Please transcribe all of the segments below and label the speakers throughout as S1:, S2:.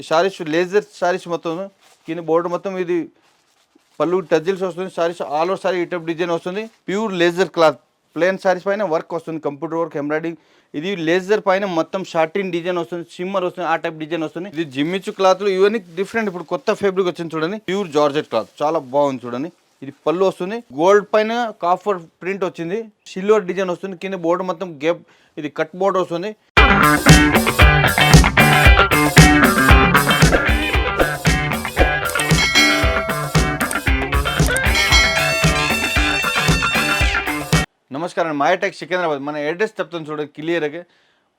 S1: ఈ శారీస్ లేజర్ శారీస్ మొత్తం కింద బోర్డు మొత్తం ఇది పళ్ళు టజిల్స్ వస్తుంది శారీస్ ఆల్ ఓవర్ శారీ ఈ డిజైన్ వస్తుంది. Pure laser cloth plain saris పైన వర్క్ వస్తుంది కంప్యూటర్ వర్క్ ఎంబ్రాయిడింగ్. ఇది లేజర్ పైన మొత్తం షార్టిన్ డిజైన్ వస్తుంది సిమ్మర్ వస్తుంది ఆ టైప్ డిజైన్ వస్తుంది. ఇది జిమ్మిచ్చు క్లాత్లు ఇవన్నీ డిఫరెంట్ ఇప్పుడు కొత్త ఫ్యాబ్రిక్ వచ్చింది చూడండి. ప్యూర్ జార్జెట్ క్లాత్ చాలా బాగుంది చూడండి. ఇది పళ్ళు వస్తుంది గోల్డ్ పైన కాఫర్ ప్రింట్ వచ్చింది. సిల్వర్ డిజైన్ వస్తుంది కింద బోర్డు మొత్తం గేప్ ఇది కట్ బోర్డు వస్తుంది. నమస్కారం. మాయాటెక్ సికింద్రాబాద్. మన అడ్రస్ చెప్తాను చూడండి క్లియర్గా.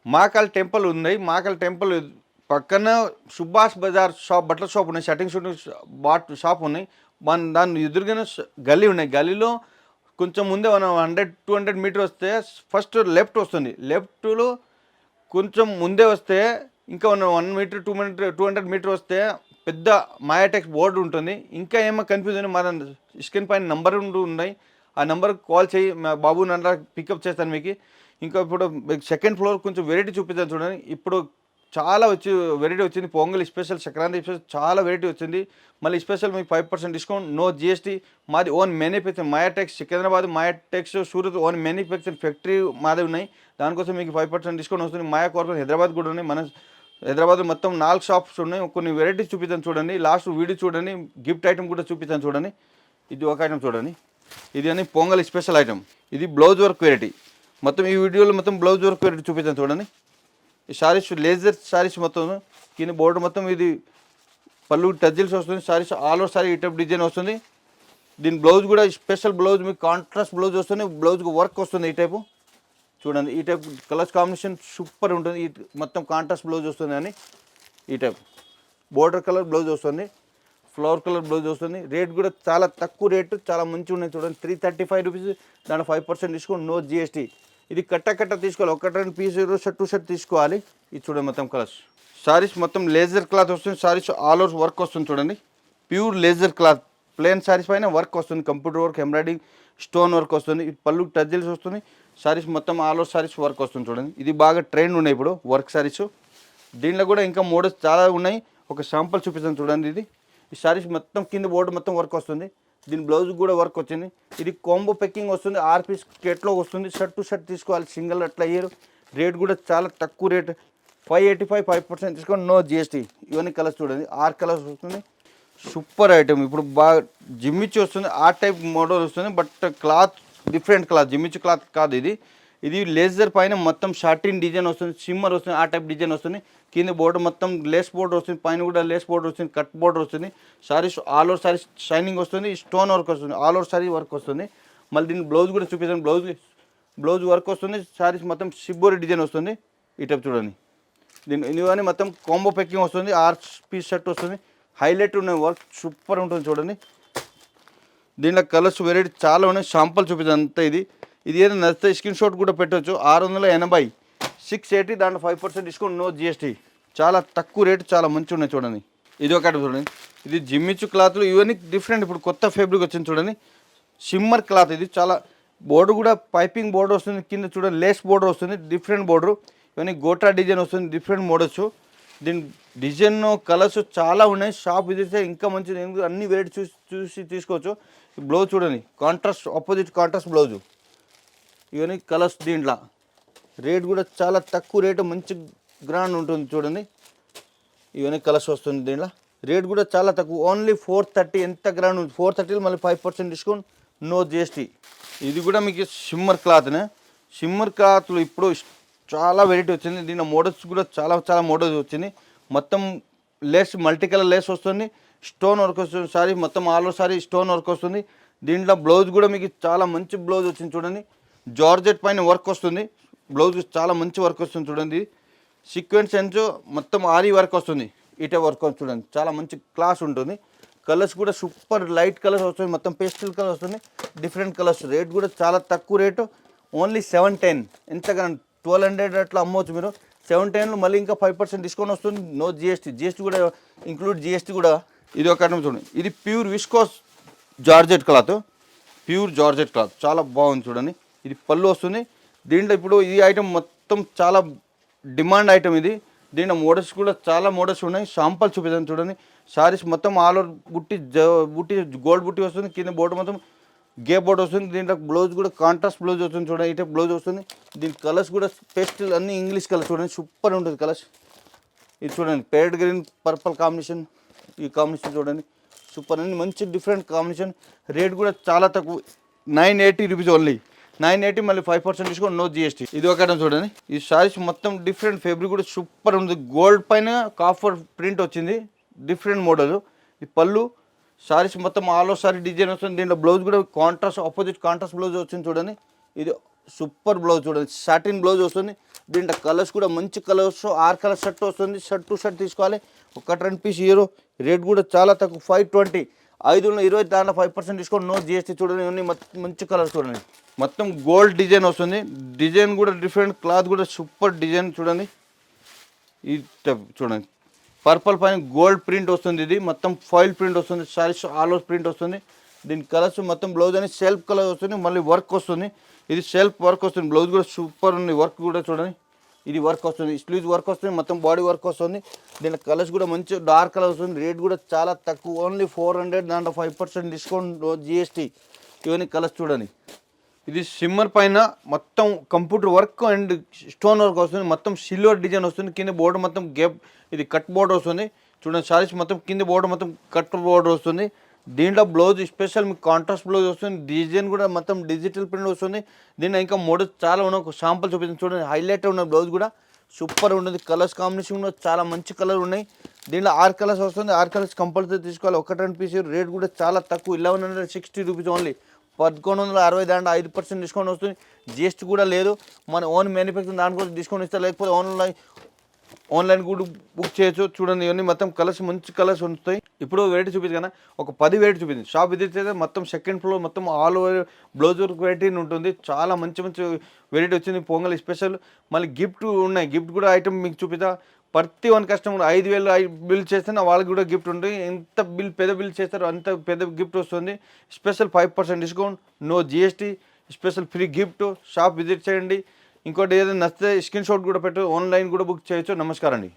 S1: మాకల్ టెంపుల్ ఉంది. మాకల్ టెంపుల్ పక్కన సుభాష్ బజార్ షాప్ బట్టల షాప్ ఉన్నాయి. షటింగ్ షూటింగ్ బాట్ షాప్ ఉన్నాయి. మన దాని ఎదురుగానే గల్లీ ఉన్నాయి. గల్లీలో కొంచెం ముందే మనం హండ్రెడ్ టూ హండ్రెడ్ మీటర్ వస్తే ఫస్ట్ లెఫ్ట్ వస్తుంది. లెఫ్ట్లో కొంచెం ముందే వస్తే ఇంకా one one metre two metre two hundred metre వస్తే పెద్ద మాయాటెక్స్ బోర్డు ఉంటుంది. ఇంకా ఏమో కన్ఫ్యూజన్ మన స్క్రీన్ పైన నంబర్ ఉంటూ ఉన్నాయి. ఆ నెంబర్కి కాల్ చేయి మా బాబు నన్ను పికప్ చేస్తాను మీకు. ఇంకా ఇప్పుడు సెకండ్ ఫ్లోర్ కొంచెం వెరైటీ చూపిద్దాం చూడండి. ఇప్పుడు చాలా వచ్చి వెరైటీ వచ్చింది. పొంగల్ స్పెషల్ సంక్రాంతి స్పెషల్ చాలా వెరైటీ వచ్చింది. మళ్ళీ స్పెషల్ మీకు five percent discount no GST మాది own manufacturing Mayatex Secunderabad Mayatex Surat own manufacturing factory మాది ఉన్నాయి. దానికోసం మీకు ఫైవ్ పర్సెంట్ డిస్కౌంట్ వస్తుంది. మాయా కార్పొరేట్ హైదరాబాద్ కూడా ఉన్నాయి. మన హైదరాబాద్ మొత్తం నాలుగు షాప్స్ ఉన్నాయి. కొన్ని వెరైటీస్ చూపిస్తాను చూడండి. లాస్ట్ వీడియో చూడండి. గిఫ్ట్ ఐటమ్ కూడా చూపిస్తాను చూడండి. ఇది ఒక ఐటమ్ చూడండి. ఇది అని పొంగల్ స్పెషల్ ఐటమ్. ఇది బ్లౌజ్ వర్క్ వెరైటీ మొత్తం ఈ వీడియోలో మొత్తం బ్లౌజ్ వర్క్ వెరైటీ చూపించాను చూడండి. ఈ శారీస్ లేజర్ శారీస్ మొత్తం కింద బోర్డు మొత్తం ఇది పళ్ళు టజిల్స్ వస్తుంది శారీస్ ఆల్ ఓవర్ శారీ ఈ టైప్ డిజైన్ వస్తుంది. దీని బ్లౌజ్ కూడా స్పెషల్ బ్లౌజ్ మీకు కాంట్రాస్ట్ బ్లౌజ్ వస్తుంది బ్లౌజ్కి వర్క్ వస్తుంది ఈ టైపు చూడండి ఈ టైప్ కలర్స్ కాంబినేషన్ సూపర్ ఉంటుంది. ఈ మొత్తం కాంట్రాస్ట్ బ్లౌజ్ వస్తుంది అని ఈ టైప్ బోర్డర్ కలర్ బ్లౌజ్ వస్తుంది. ఫ్లవర్ కలర్ బ్లౌజ్ వస్తుంది. రేట్ కూడా చాలా తక్కువ రేటు చాలా మంచిగా ఉన్నాయి చూడండి. త్రీ థర్టీ ఫైవ్ రూపీస్ దాని five percent discount no GST ఇది కట్ట కట్ట తీసుకోవాలి. ఒకటి రెండు పీస్ షర్ట్ టు షర్ట్ తీసుకోవాలి. ఇది చూడండి మొత్తం కలర్స్ శారీస్ మొత్తం లేజర్ క్లాత్ వస్తుంది. సారీస్ ఆల్ ఓవర్ వర్క్ వస్తుంది చూడండి. Pure laser cloth plain saris పైన వర్క్ వస్తుంది. Computer work embroidering stone work వస్తుంది. పళ్ళు టజిల్స్ వస్తుంది. సారీస్ మొత్తం ఆల్ ఓవర్ శారీస్ వర్క్ వస్తుంది చూడండి. ఇది బాగా ట్రెండ్ ఉన్నాయి ఇప్పుడు వర్క్ శారీస్ దీనిలో కూడా ఇంకా మోడల్స్ చాలా ఉన్నాయి. ఒక శాంపుల్ చూపిస్తాను చూడండి ఇది. ఈ శారీస్ మొత్తం కింద బోర్డు మొత్తం వర్క్ వస్తుంది. దీని బ్లౌజ్ కూడా వర్క్ వచ్చింది. ఇది కాంబో పెక్కింగ్ వస్తుంది. ఆర్ పీస్ కేట్లో వస్తుంది. షర్ట్ టు షర్ట్ తీసుకోవాలి. సింగిల్ అట్లా అయ్యారు. రేట్ కూడా చాలా తక్కువ rate five eighty five five percent తీసుకోండి నో జిఎస్టీ ఇవన్నీ కలర్స్ చూడండి. ఆర్ కలర్స్ వస్తుంది. సూపర్ ఐటమ్ ఇప్పుడు బాగా జిమ్మిచ్చి వస్తుంది. ఆ టైప్ మోడల్ వస్తుంది. బట్ క్లాత్ డిఫరెంట్ క్లాత్ జిమ్మిచ్చి క్లాత్ కాదు ఇది. ఇది లేజర్ పైన మొత్తం షార్టిన్ డిజైన్ వస్తుంది సిమ్మర్ వస్తుంది ఆ టైప్ డిజైన్ వస్తుంది. కింద బోర్డర్ మొత్తం లేస్ బోర్డర్ వస్తుంది పైన కూడా లేస్ బోర్డర్ వస్తుంది కట్ బోర్డర్ వస్తుంది. Saris all over sari shining వస్తుంది స్టోన్ వర్క్ వస్తుంది ఆల్ ఓవర్ సారీ వర్క్ వస్తుంది. మళ్ళీ దీని బ్లౌజ్ కూడా చూపిస్తాను బ్లౌజ్ బ్లౌజ్ వర్క్ వస్తుంది సారీస్ మొత్తం షిబ్బోరి డిజైన్ వస్తుంది. ఈ టైప్ చూడండి. దీని ఇవన్నీ మొత్తం కాంబో ప్యాకింగ్ వస్తుంది ఆర్ పీస్ షర్ట్ వస్తుంది. హైలైట్ ఉన్న వర్క్ సూపర్ ఉంటుంది చూడండి. దీంట్లో కలర్స్ వెరైటీ చాలా ఉన్నాయి షాంపుల్ చూపిస్తుంది అంతా ఇది. ఇది ఏదైనా నచ్చితే స్క్రీన్ షాట్ కూడా పెట్టవచ్చు ఆరు వందల ఎనభై. సిక్స్ ఎయిటీ దాంట్లో five percent discount no GST చాలా తక్కువ రేటు చాలా మంచి ఉన్నాయి చూడండి. ఇది ఒకటి చూడండి. ఇది జిమ్మిచ్చు క్లాత్లు ఇవన్నీ డిఫరెంట్ ఇప్పుడు కొత్త ఫ్యాబ్రిక్ వచ్చింది చూడండి. షిమ్మర్ క్లాత్ ఇది చాలా బోర్డు కూడా పైపింగ్ బోర్డర్ వస్తుంది కింద చూడండి లేస్ బోర్డర్ వస్తుంది డిఫరెంట్ బోర్డర్ ఇవన్నీ గోటా డిజైన్ వస్తుంది డిఫరెంట్ మోడల్స్ దీని డిజైన్ కలర్స్ చాలా ఉన్నాయి. షాప్ విజిట్ ఇంకా మంచిది. అన్ని వెరైటీ చూసి చూసి తీసుకోవచ్చు. బ్లౌజ్ చూడండి. కాంట్రాస్ట్ ఆపోజిట్ కాంట్రాస్ట్ బ్లౌజు ఇవన్నీ కలర్స్ దీంట్లో. రేట్ కూడా చాలా తక్కువ రేటు మంచి గ్రాండ్ ఉంటుంది చూడండి. ఇవన్నీ కలర్స్ వస్తుంది దీంట్లో. రేట్ కూడా చాలా తక్కువ. ఓన్లీ ఫోర్ థర్టీ ఎంత గ్రాండ్ ఉంది? ఫోర్ థర్టీలో మళ్ళీ five percent discount no GST ఇది కూడా మీకు షిమ్మర్ క్లాత్నే షిమ్మర్ క్లాత్లు ఇప్పుడు చాలా వెరైటీ వచ్చింది. దీని మోడల్స్ కూడా చాలా చాలా మోడల్స్ వచ్చింది. మొత్తం లేస్ మల్టీ కలర్ లేస్ వస్తుంది. స్టోన్ వర్క్ వస్తుంది. సారీ మొత్తం all over sari stone work వస్తుంది. దీంట్లో బ్లౌజ్ కూడా మీకు చాలా మంచి బ్లౌజ్ వచ్చింది చూడండి. జార్జెట్ పైన వర్క్ వస్తుంది. బ్లౌజ్ చాలా మంచి వర్క్ వస్తుంది చూడండి. సీక్వెన్స్ సెన్స్ మొత్తం ఆరి వర్క్ వస్తుంది. ఇటే వర్క్ వస్తుంది చూడండి. చాలా మంచి క్లాస్ ఉంటుంది. కలర్స్ కూడా సూపర్ లైట్ కలర్స్ వస్తుంది. మొత్తం పేస్టల్ కలర్ వస్తుంది. Different colours. రేట్ కూడా చాలా తక్కువ రేటు. Only seven ten. ఎంతగా ట్వెల్వ్ హండ్రెడ్ అట్లా అమ్మవచ్చు మీరు. సెవెన్ టెన్లో మళ్ళీ ఇంకా ఫైవ్ పర్సెంట్ డిస్కౌంట్ వస్తుంది. No GST. జిఎస్టీ కూడా ఇంక్లూడ్ జిఎస్టీ కూడా ఇది ఒక చూడండి. ఇది pure viscose georgette cloth. Pure georgette cloth. చాలా బాగుంది చూడండి. ఇది పళ్ళు వస్తుంది. దీంట్లో ఇప్పుడు ఈ ఐటెం మొత్తం చాలా డిమాండ్ ఐటమ్ ఇది. దీంట్లో మోడల్స్ కూడా చాలా మోడల్స్ ఉన్నాయి. షాంపల్ చూపిస్తాను చూడండి. సారీస్ మొత్తం ఆల్ ఓవర్ బుట్టి బుట్టి గోల్డ్ బుట్టి వస్తుంది. కింద బోర్డు మొత్తం గే బోర్డు వస్తుంది. దీంట్లో బ్లౌజ్ కూడా కాంట్రాస్ట్ బ్లౌజ్ వస్తుంది చూడండి. ఇటే బ్లౌజ్ వస్తుంది. దీని కలర్స్ కూడా పేస్టల్ అన్ని ఇంగ్లీష్ కలర్స్ చూడండి. సూపర్ ఉంటుంది కలర్స్ ఇది చూడండి. పేడ్ గ్రీన్ పర్పల్ కాంబినేషన్ ఈ కాంబినేషన్ చూడండి. సూపర్ అండి మంచి డిఫరెంట్ కాంబినేషన్ రేట్ కూడా చాలా తక్కువ. Nine eighty rupees only nine eighty మళ్ళీ five percent discount no GST ఇది ఒకటే చూడండి. ఈ సారీస్ మొత్తం డిఫరెంట్ ఫ్యాబ్రిక్ కూడా సూపర్ ఉంది. గోల్డ్ పైన కాఫర్ ప్రింట్ వచ్చింది. డిఫరెంట్ మోడల్ ఈ పళ్ళు సారీస్ మొత్తం ఆల్ ఓవర్ సారీ డిజైన్ వస్తుంది. దీంట్లో బ్లౌజ్ కూడా కాంట్రాస్ట్ ఆపోజిట్ కాంట్రాస్ట్ బ్లౌజ్ వచ్చింది చూడండి. ఇది సూపర్ బ్లౌజ్ చూడండి. సాటిన్ బ్లౌజ్ వస్తుంది. దీంట్లో కలర్స్ కూడా మంచి కలర్స్ ఆరు కలర్ షర్ట్ వస్తుంది. షర్ట్ టు షర్ట్ తీసుకోవాలి. ఒక రెండు పీస్ హీరో రేట్ కూడా చాలా తక్కువ. ఫైవ్ ట్వంటీ ఐదు వందల ఇరవై దాంట్లో five percent discount no GST చూడండి ఇవన్నీ మొత్తం మంచి కలర్స్ చూడండి. మొత్తం గోల్డ్ డిజైన్ వస్తుంది. డిజైన్ కూడా డిఫరెంట్ క్లాత్ కూడా సూపర్ డిజైన్ చూడండి. ఈ టైప్ చూడండి. పర్పల్ పైన గోల్డ్ ప్రింట్ వస్తుంది ఇది. మొత్తం ఫాయిల్ ప్రింట్ వస్తుంది. సారీస్ ఆల్ ఓవర్ ప్రింట్ వస్తుంది. దీని కలర్స్ మొత్తం బ్లౌజ్ అని సెల్ఫ్ కలర్ వస్తుంది. మళ్ళీ వర్క్ వస్తుంది. ఇది సెల్ఫ్ వర్క్ వస్తుంది. బ్లౌజ్ కూడా సూపర్ ఉంది. వర్క్ కూడా చూడండి. ఇది వర్క్ వస్తుంది స్లీవ్స్ వర్క్ వస్తుంది మొత్తం బాడీ వర్క్ వస్తుంది. దీని కలర్స్ కూడా మంచి డార్క్ కలర్ వస్తుంది. రేట్ కూడా చాలా తక్కువ. ఓన్లీ ఫోర్ హండ్రెడ్ దాంట్లో ఫైవ్ పర్సెంట్ డిస్కౌంట్ జిఎస్టీ ఇవన్నీ కలర్స్ చూడండి. ఇది సిమ్మర్ పైన మొత్తం computer work and stone work వస్తుంది. మొత్తం సిల్వర్ డిజైన్ వస్తుంది. కింద బోర్డు మొత్తం గేప్ ఇది కట్ బోర్డర్ వస్తుంది. చూడండి సారీస్ మొత్తం కింద బోర్డు మొత్తం కట్ బోర్డర్ వస్తుంది. దీంట్లో బ్లౌజ్ స్పెషల్ మీకు కాంట్రాస్ట్ బ్లౌజ్ వస్తుంది డిజైన్ కూడా మొత్తం డిజిటల్ ప్రింట్ వస్తుంది. దీంట్లో ఇంకా మోడల్స్ చాలా ఉన్నాయి ఒక షాంపుల్ చూపించింది చూడండి. హైలైట్ ఉన్న బ్లౌజ్ కూడా సూపర్ ఉంటుంది. కలర్స్ కాంబినేషన్ కూడా చాలా మంచి కలర్ ఉన్నాయి. దీంట్లో ఆరు కలర్స్ వస్తుంది. ఆరు కలర్స్ కంపల్సరీ తీసుకోవాలి. ఒకటి రెండు పీస్ రేట్ కూడా చాలా తక్కువ. Eleven hundred sixty rupees only పదకొండు వందల అరవై దాంట్లో ఐదు పర్సెంట్ డిస్కౌంట్ వస్తుంది. జిఎస్టీ కూడా లేదు. మన ఓన్ మ్యానుఫ్యాక్చరింగ్ దానికోసం డిస్కౌంట్ ఇస్తారు. లేకపోతే ఆన్లైన్ ఆన్లైన్ కూడా బుక్ చేయొచ్చు. చూడండి ఇవన్నీ మొత్తం కలర్స్ మంచి కలర్స్ ఉంటాయి ఇప్పుడు వెరైటీ చూపించు కదా ఒక పది వెరైటీ చూపించింది షాప్ విజిట్ మొత్తం సెకండ్ ఫ్లోర్ మొత్తం all over blouse work variety ఉంటుంది. చాలా మంచి మంచి వెరైటీ వచ్చింది. పొంగల్ స్పెషల్ మళ్ళీ గిఫ్ట్ ఉన్నాయి. గిఫ్ట్ కూడా ఐటమ్ మీకు చూపిస్తా. ప్రతి వన్ కస్టమర్ ఐదు వేలు బిల్ చేస్తే వాళ్ళకి కూడా గిఫ్ట్ ఉంటుంది. ఎంత బిల్ పెద్ద బిల్ చేస్తారో. అంత పెద్ద గిఫ్ట్ వస్తుంది. Special five percent discount no GST special free gift shop visit చేయండి. ఇంకోటి ఏదైనా నచ్చితే స్క్రీన్ షాట్ కూడా పెట్టు. ఆన్లైన్ కూడా బుక్ చేయొచ్చు. నమస్కారం అండి.